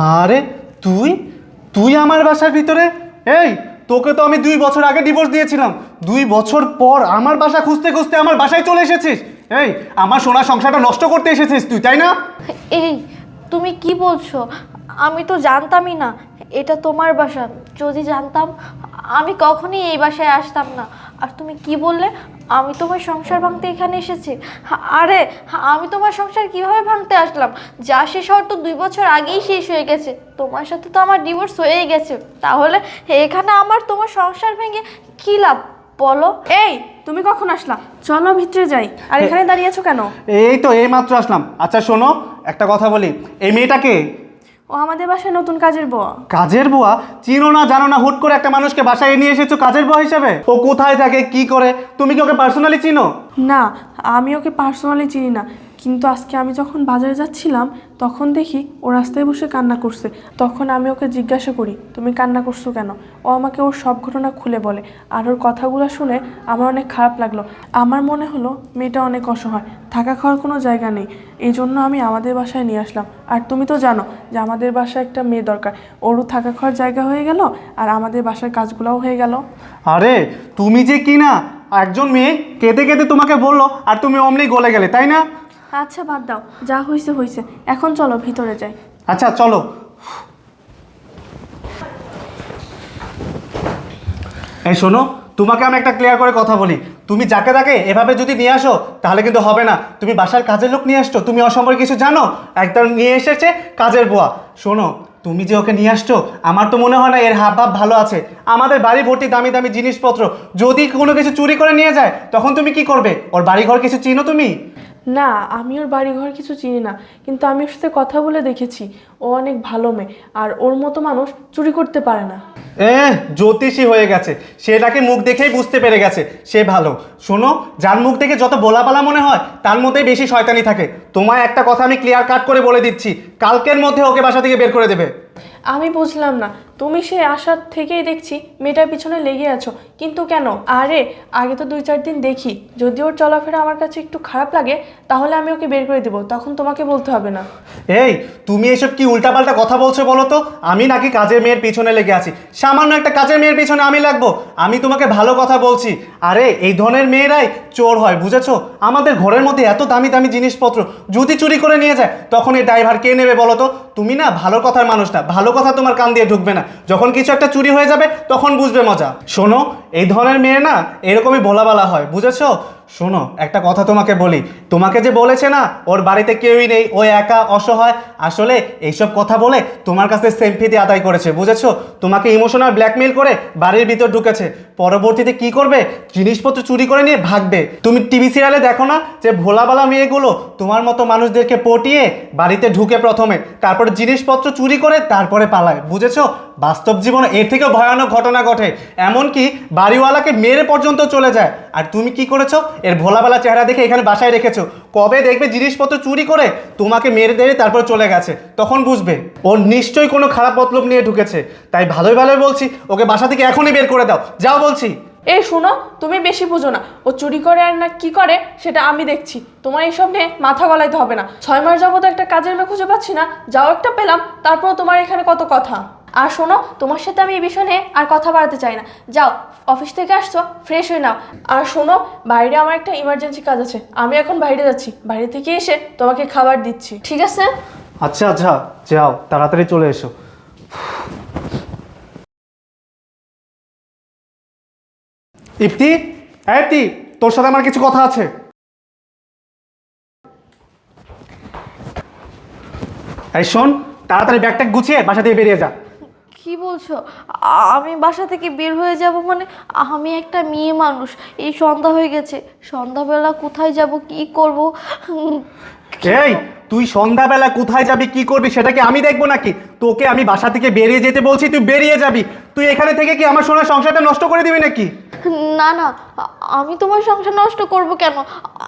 আরে তুই? তুই আমার বাসার ভিতরে? এই, তোকে তো আমি দুই বছর আগে ডিভোর্স দিয়েছিলাম। দুই বছর পর আমার বাসা খুঁজতে খুঁজতে আমার বাসায় চলে এসেছিস। এই, আমার সোনা সংসারটা নষ্ট করতে এসেছিস তুই, তাই না? এই, তুমি কি বলছো? আমি তো জানতামই না। এটা তোমার বাসা। যদি জানতাম, আমি কখনই এই বাসায় আসতাম না। আর তুমি কি বললে? আমি তোমার সংসার ভাঙতে এখানে এসেছি। আরে আমি তোমার সংসার কীভাবে ভাঙতে আসলাম? যা শেষ হওয়ার তো দুই বছর আগেই শেষ হয়ে গেছে। তোমার সাথে তো আমার ডিভোর্স হয়েই গেছে। তাহলে এখানে আমার তোমার সংসার ভেঙে কী লাভ? বলো। এই তুমি কখন আসলা? চলো ভিতরে যাই। আর এখানে দাঁড়িয়ে আছো কেন? এই তো এই মাত্র আসলাম। আচ্ছা শোনো একটা কথা বলি। এই মেয়েটাকে ও আমাদের বাসায় নতুন কাজের বোয়া কাজের বুয়া চিনো না জানো না হুট করে একটা মানুষকে বাসায় নিয়ে এসেছ কাজের বুয়া হিসেবে? ও কোথায় থাকে কি করে? তুমি কি ওকে পার্সোনালি চিনো? না আমি ওকে পার্সোনালি চিনি না। কিন্তু আজকে আমি যখন বাজারে যাচ্ছিলাম, তখন দেখি ও রাস্তায় বসে কান্না করছে। তখন আমি ওকে জিজ্ঞাসা করি, তুমি কান্না করছ কেন? ও আমাকে ওর সব ঘটনা খুলে বলে। আর ওর কথাগুলো শুনে আমার অনেক খারাপ লাগল। আমার মনে হলো মেয়েটা অনেক অসহায়, থাকা খাওয়ার কোনো জায়গা নেই। এই জন্য আমি আমাদের বাসায় নিয়ে আসলাম। আর তুমি তো জানো যে আমাদের বাসায় একটা মেয়ে দরকার। ওরও থাকা খাওয়ার জায়গা হয়ে গেল, আর আমাদের বাসার কাজগুলোও হয়ে গেল। আরে, তুমি যে কি না একজন মেয়ে কেঁদে কেঁদে তোমাকে বলল, আর তুমি অমনি গলে গেলে, তাই না? আচ্ছা বাদ দাও। যা হয়েছে হয়েছে এখন চলো, ভিতরে যাই। আচ্ছা চলো। এই শোনো, তোমাকে আমি একটা ক্লিয়ার করে কথা বলি। তুমি যাকে তাকে এভাবে যদি নিয়ে আসো, তাহলে কিন্তু হবে না। তুমি বাসার কাজের লোক নিয়ে আসছো, তুমি অসম্পর্কে কিছু জানো। একদম নিয়ে এসেছে কাজের বুয়া। শোনো, তুমি যে ওকে নিয়ে আসছো, আমার তো মনে হয় না এর হাব ভাব ভালো আছে। আমাদের বাড়ি ভর্তি দামি দামি জিনিসপত্র। যদি কোনো কিছু চুরি করে নিয়ে যায়, তখন তুমি কি করবে? ওর বাড়ি ঘর কিছু চিনো তুমি? না, আমি ওর বাড়ি ঘর কিছু চিনি না, কিন্তু আমি ওর সাথে কথা বলে দেখেছি। ও অনেক ভালো মেয়ে, আর ওর মতো মানুষ চুরি করতে পারে না। এ জ্যোতিষী হয়ে গেছে। সেটাকে মুখ দেখেই বুঝতে পেরে গেছে। সে ভালো। শোনো, যার মুখ দেখে যত বলাপালা মনে হয়, তার মধ্যেই বেশি শয়তানি থাকে। তোমায় একটা কথা আমি ক্লিয়ার কাট করে বলে দিচ্ছি। কালকের মধ্যে ওকে বাসা থেকে বের করে দেবে। আমি বুঝলাম না। তুমি সে আসার থেকেই দেখছি মেয়েটার পিছনে লেগে আছো। কিন্তু কেন? আরে, আগে তো দুই চার দিন দেখি। যদি ওর চলাফেরা আমার কাছে একটু খারাপ লাগে, তাহলে আমি ওকে বের করে দেবো। তখন তোমাকে বলতে হবে না। এই, তুমি এসব কি উল্টাপাল্টা কথা বলছো বলো তো? আমি নাকি কাজের মেয়ের পিছনে লেগে আছি। সামান্য একটা কাজের মেয়ের পিছনে আমি লাগবো। আমি তোমাকে ভালো কথা বলছি। আরে, এই ধরনের মেয়েরাই চোর হয়, বুঝেছ? আমাদের ঘরের মধ্যে এত দামি দামি জিনিসপত্র, যদি চুরি করে নিয়ে যায়, তখন এই ড্রাইভার কে নেবে বলো তো? তুমি না ভালো কথার মানুষ না, ভালো কথা তোমার কান দিয়ে ঢুকবে না। যখন কিছু একটা চুরি হয়ে যাবে, তখন বুঝবে মজা। শোনো, এই ধরনের মেয়ে না এরকমই বলাবালা হয়, বুঝেছ? শোনো, একটা কথা তোমাকে বলি। তোমাকে যে বলেছে না, ওর বাড়িতে কেউই নেই, ও একা অসহায়, আসলে এইসব কথা বলে তোমার কাছে সেমফিতি আদায় করেছে, বুঝেছ? তোমাকে ইমোশনাল ব্ল্যাকমেল করে বাড়ির ভিতর ঢুকেছে। পরবর্তীতে কি করবে? জিনিসপত্র চুরি করে নিয়ে ভাগবে। তুমি টিভি সিরিয়ালে দেখো না যে ভোলাবালা মেয়েগুলো তোমার মতো মানুষদেরকে পটিয়ে বাড়িতে ঢুকে প্রথমে, তারপর জিনিসপত্র চুরি করে তারপরে পালায়, বুঝেছ? বাস্তব জীবনে এর থেকেও ভয়ানক ঘটনা ঘটে। এমনকি বাড়িওয়ালাকে মেরে পর্যন্ত চলে যায়। আর তুমি কি করেছ? এর ভোলাবেলা চেহারা দেখে এখানে বাসায় রেখেছো। কবে দেখবে জিনিসপত্র চুরি করে? তোমাকে মেরে দেবে, তারপর চলে গেছে। তখন বুঝবে। ও নিশ্চয়ই কোনো খারাপ মতলব নিয়ে ঢুকেছে। তাই ভালোই ভালোই বলছি, ওকে বাসা থেকে এখনই বের করে দাও। যাও বলছি। এই শোনো, তুমি বেশি বুঝো না। ও চুরি করে আর না কি করে, সেটা আমি দেখছি। তোমার এইসব নিয়ে মাথা গলাইতে হবে না। ছয় মাস যাবত একটা কাজের মেয়ে খুঁজে পাচ্ছি না। যাও একটা পেলাম তারপর তোমার এখানে কত কথা? আর শোনো, তোমার সাথে আমি এই বিষয় নিয়ে আর কথা বাড়াতে চাই না। যাও, অফিস থেকে আসছো ফ্রেশ হয়ে নাও। আর শোনো, বাইরে আমার একটা ইমার্জেন্সি কাজ আছে। আমি এখন বাইরে যাচ্ছি। বাইরে থেকে এসে তোমাকে খাবার দিচ্ছি। ঠিক আছে? আচ্ছা আচ্ছা যাও, তাড়াতাড়ি চলে এসো। ইপ্তি হ্যাঁ তোর সাথে আমার কিছু কথা আছে। এই শোন, তাড়াতাড়ি ব্যাগটা গুছিয়ে বাসা থেকে বেরিয়ে যা। কি বলছো? আমি বাসা থেকে বের হয়ে যাব মানে আমি একটা মেয়ে মানুষ। এই সন্ধ্যা হয়ে গেছে। সন্ধ্যাবেলা কোথায় যাব, কি করব? এই, তুই সন্ধ্যাবেলা কোথায় যাবি, কি করবি, সেটা কি আমি দেখব নাকি? তোকে আমি বাসা থেকে বেরিয়ে যেতে বলছি, তুই বেরিয়ে যাবি। তুই এখানে থেকে কি আমার সোনার সংসারটা নষ্ট করে দিবি নাকি? না না, আমি তোমার সংসার নষ্ট করব কেন?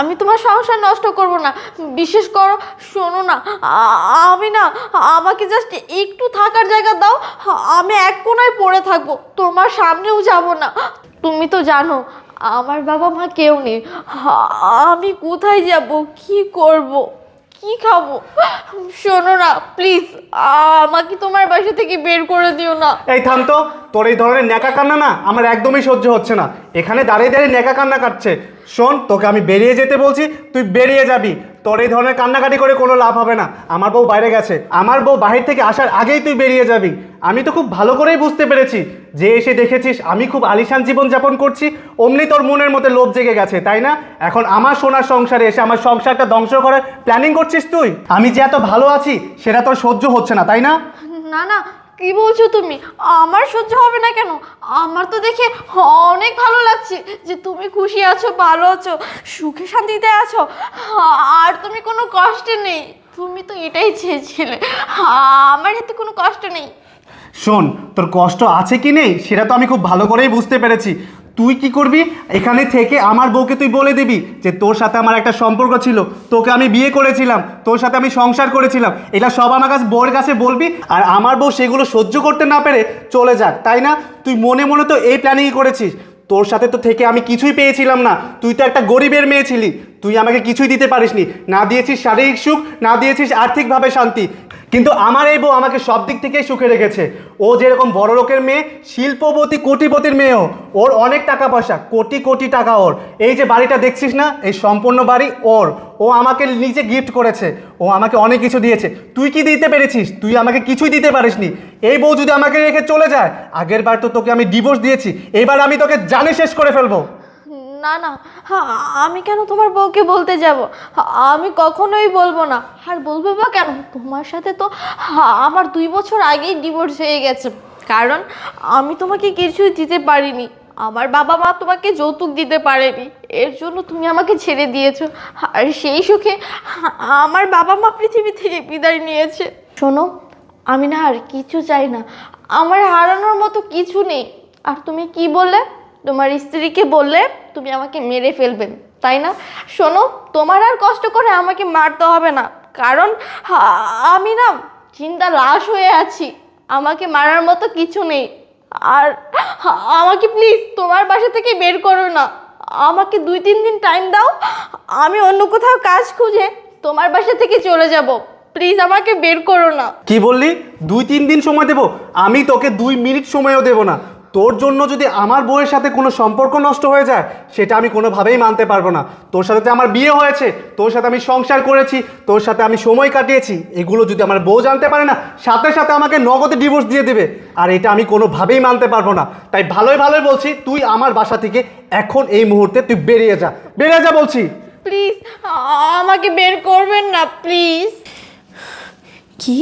আমি তোমার সংসার নষ্ট করব না। বিশেষ করো, শোনো না, আমি না, আমাকে জাস্ট একটু থাকার জায়গা দাও, আমি এক কোনায় পড়ে থাকব, তোমার সামনেও যাব না। তুমি তো জানো, আমার বাবা মা কেউ নেই। আমি কোথায় যাব, কি করব? কি খাব? শোনো না প্লিজ আমাকে তোমার বাসা থেকে বের করে দিও না। এই, থাম তো। তোর এই ধরনের ন্যাকা কান্না না আমার একদমই সহ্য হচ্ছে না। এখানে দাঁড়িয়ে দাঁড়িয়ে ন্যাকা কান্না কাটছে। শোন, তোকে আমি বেরিয়ে যেতে বলছি, তুই বেরিয়ে যাবি। তোর এই ধরনের কান্নাকাটি করে কোনো লাভ হবে না। আমার বউ বাইরে গেছে। আমার বউ বাহির থেকে আসার আগেই তুই বেরিয়ে যাবি। আমি তো খুব ভালো করেই বুঝতে পেরেছি যে এসে দেখেছিস, আমি খুব আলিশান জীবন যাপন করছি, অমনি তোর মনের মধ্যে লোভ জেগে গেছে, তাই না? এখন আমার সোনার সংসারে এসে আমার সংসারটা ধ্বংস করার প্ল্যানিং করছিস তুই? আমি যে এত ভালো আছি, সেটা তোর সহ্য হচ্ছে না, তাই না? না না কি বলছো তুমি? আমার সহ্য হবে না কেন? আমার তো দেখে অনেক ভালো লাগছে যে তুমি খুশি আছো, ভালো আছো, সুখে শান্তিতে আছো। আর তুমি কোনো কষ্ট নেই। তুমি তো এটাই চেয়েছিলে। আমার এতে কোনো কষ্ট নেই। শোন, তোর কষ্ট আছে কি নেই, সেটা তো আমি খুব ভালো করেই বুঝতে পেরেছি। তুই কি করবি? এখানে থেকে আমার বউকে তুই বলে দিবি যে তোর সাথে আমার একটা সম্পর্ক ছিল। তোকে আমি বিয়ে করেছিলাম, তোর সাথে আমি সংসার করেছিলাম। এটা সব আমার কাছে বউয়ের কাছে বলবি আর আমার বউ সেগুলো সহ্য করতে না পেরে চলে যাক, তাই না? তুই মনে মনে তো এই প্ল্যানিংই করেছিস। তোর সাথে তো থেকে আমি কিছুই পেয়েছিলাম না। তুই তো একটা গরিবের মেয়ে ছিলি। তুই আমাকে কিছুই দিতে পারিসনি। না দিয়েছিস শারীরিক সুখ, না দিয়েছিস আর্থিকভাবে শান্তি। কিন্তু আমার এই বউ আমাকে সব দিক থেকেই সুখে রেখেছে। ও যেরকম বড় লোকের মেয়ে, শিল্পপতি, কোটিপতির মেয়েও। ওর অনেক টাকা পয়সা, কোটি কোটি টাকা ওর। এই যে বাড়িটা দেখছিস না? এই সম্পূর্ণ বাড়ি ওর। ও আমাকে নিজে গিফট করেছে। ও আমাকে অনেক কিছু দিয়েছে। তুই কি দিতে পেরেছিস? তুই আমাকে কিছুই দিতে পারিসনি। এই বউ যদি আমাকে রেখে চলে যায়, আগের বার তো তোকে আমি ডিভোর্স দিয়েছি। এবার আমি তোকে জানে শেষ করে ফেলব। না না আমি কেন তোমার বউকে বলতে যাব? আমি কখনোই বলব না। আর বলব বা কেন? তোমার সাথে তো আমার দুই বছর আগেই ডিভোর্স হয়ে গেছে। কারণ আমি তোমাকে কিছুই দিতে পারিনি। আমার বাবা মা তোমাকে যৌতুক দিতে পারেনি। এর জন্য তুমি আমাকে ছেড়ে দিয়েছ। আর সেই সুখে আমার বাবা মা পৃথিবী থেকে বিদায় নিয়েছে। শোনো, আমি না আর কিছু চাই না। আমার হারানোর মতো কিছু নেই। আর তুমি কি বললে? তোমার স্ত্রীকে বললে তুমি আমাকে মেরে ফেলবেন তাই না? শোনো, তোমার আর কষ্ট করে আমাকে মারতে হবে না, কারণ আমি না চিন্তা লাশ হয়ে আছি, আমাকে মারার মতো কিছু নেই। আর আমাকে প্লিজ তোমার বাসা থেকে বের করো না, আমাকে দুই তিন দিন টাইম দাও, আমি অন্য কোথাও কাজ খুঁজে তোমার বাসা থেকে চলে যাব প্লিজ আমাকে বের করো না। কি বললি? দুই তিন দিন সময় দেবো? আমি তোকে দুই মিনিট সময়ও দেবো না। তোর জন্য যদি আমার বউয়ের সাথে কোনো সম্পর্ক নষ্ট হয়ে যায় সেটা আমি কোনোভাবেই মানতে পারব না। তোর সাথে যে আমার বিয়ে হয়েছে তোর সাথে আমি সংসার করেছি তোর সাথে আমি সময় কাটিয়েছি এগুলো যদি আমার বউ জানতে পারে না সাথে সাথে আমাকে নগদে ডিভোর্স দিয়ে দেবে। আর এটা আমি কোনোভাবেই মানতে পারব না। তাই ভালোই ভালোই বলছি তুই আমার বাসা থেকে এখন এই মুহূর্তে তুই বেরিয়ে যা। বেরিয়ে যা বলছি। প্লিজ আমাকে বের করবেন না প্লিজ। কি?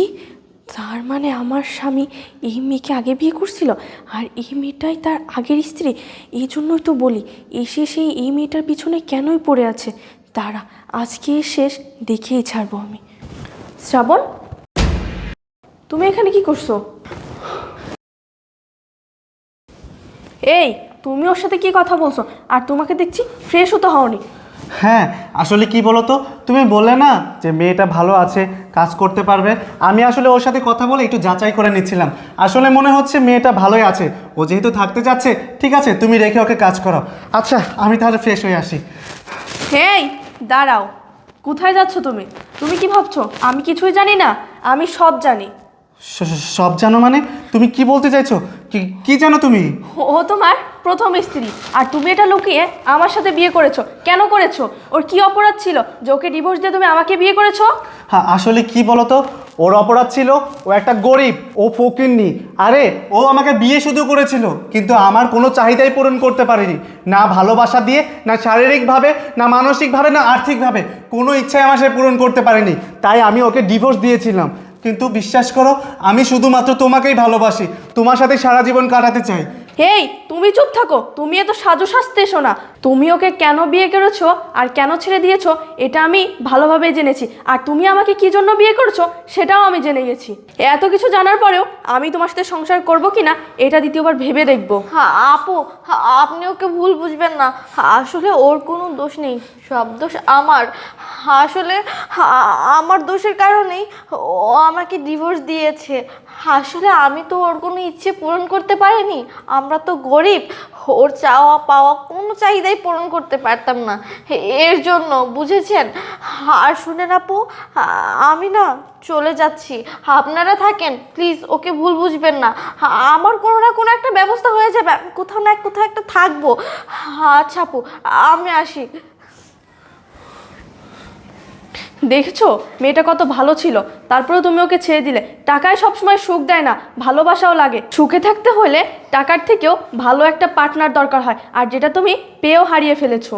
তার মানে আমার স্বামী এই মেয়েকে আগে বিয়ে করছিল? আর এই মেয়েটাই তার আগের স্ত্রী? এই জন্যই তো বলি, এসে সেই এই মেয়েটার পিছনে কেনই পড়ে আছে? তারা আজকে শেষ, দেখেই ছাড়বো আমি। শ্রাবণ, তুমি এখানে কি করছ? এই, তুমি ওর সাথে কি কথা বলছো? আর তোমাকে দেখছি ফ্রেশ হতে হওনি। হ্যাঁ আসলে কি বলো তো তুমি বললে না যে মেয়েটা ভালো আছে কাজ করতে পারবে। আমি আসলে ওর সাথে কথা বলে একটু যাচাই করে নিচ্ছিলাম। আসলে মনে হচ্ছে মেয়েটা ভালোই আছে। ও যেহেতু থাকতে যাচ্ছে ঠিক আছে তুমি রেখে ওকে কাজ করো। আচ্ছা আমি তাহলে ফ্রেশ হয়ে আসি। হেই দাঁড়াও। কোথায় যাচ্ছ তুমি? তুমি কি ভাবছ? আমি কিছুই জানি না আমি সব জানি। স- স- সব জানো মানে? তুমি কি বলতে চাইছো? কি কি জানো তুমি? ও তোমার? প্রথম স্ত্রী। আর তুমি এটা লুকিয়ে আমার সাথে বিয়ে করেছ। কেন করেছ? ওর কি অপরাধ ছিল? যে ওকে ডিভোর্স দিয়ে তুমি আমাকে বিয়ে করেছ? হ্যাঁ আসলে কি বলতো? ওর অপরাধ ছিল, ও একটা গরিব, ও ফকিরনি আরে, ও আমাকে বিয়ে শুধু করেছিল, কিন্তু আমার কোনো চাহিদাই পূরণ করতে পারেনি। না ভালোবাসা দিয়ে, না শারীরিকভাবে, না মানসিকভাবে, না আর্থিকভাবে। কোনো ইচ্ছাই আমার সে পূরণ করতে পারেনি। তাই আমি ওকে ডিভোর্স দিয়েছিলাম। কিন্তু বিশ্বাস করো, আমি শুধুমাত্র তোমাকেই ভালোবাসি। তোমার সাথে সারা জীবন কাটাতে চাই। হেই, তুমি চুপ থাকো। তুমি এত সাজু সাজতে এসো না। তুমি ওকে কেন বিয়ে করেছ আর কেন ছেড়ে দিয়েছ, এটা আমি ভালোভাবে জেনেছি। আর তুমি আমাকে কি জন্য বিয়ে করেছ, সেটাও আমি জেনে গেছি। এত কিছু জানার পরেও আমি তোমার সাথে সংসার করব কি না এটা দ্বিতীয়বার ভেবে দেখব। হ্যাঁ আপু আপনি ওকে ভুল বুঝবেন না। আসলে ওর কোনো দোষ নেই। সব দোষ আমার। আসলে আমার দোষের কারণেই ও আমাকে ডিভোর্স দিয়েছে। আসলে আমি তো ওর কোনো ইচ্ছে পূরণ করতে পারিনি। আমরা তো গরিব, ওর চাওয়া পাওয়া কোনো চাহিদাই পূরণ করতে পারতাম না। এর জন্য বুঝেছেন? আর শুনে আপু, আমি না চলে যাচ্ছি। আপনারা থাকেন, প্লিজ ওকে ভুল বুঝবেন না। আমার কোনো না কোনো একটা ব্যবস্থা হয়ে যাবে। কোথাও না কোথাও একটা থাকব। আচ্ছা আপু, আমি আসি। দেখছ? মেয়েটা কত ভালো ছিল। তারপরেও তুমি ওকে ছেড়ে দিলে। টাকায় সবসময় সুখ দেয় না, ভালোবাসাও লাগে। সুখে থাকতে হলে টাকার থেকেও ভালো একটা পার্টনার দরকার হয়, আর যেটা তুমি পেয়েও হারিয়ে ফেলেছো।